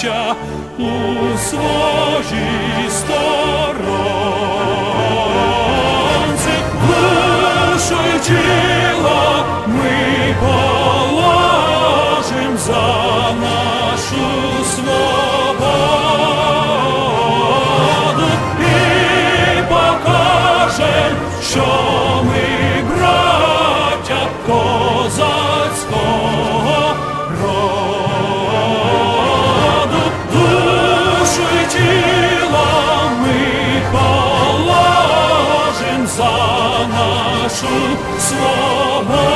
браття, у своїй сторонці, душу й тіло ми положим за нашу свободу за нашу свободу.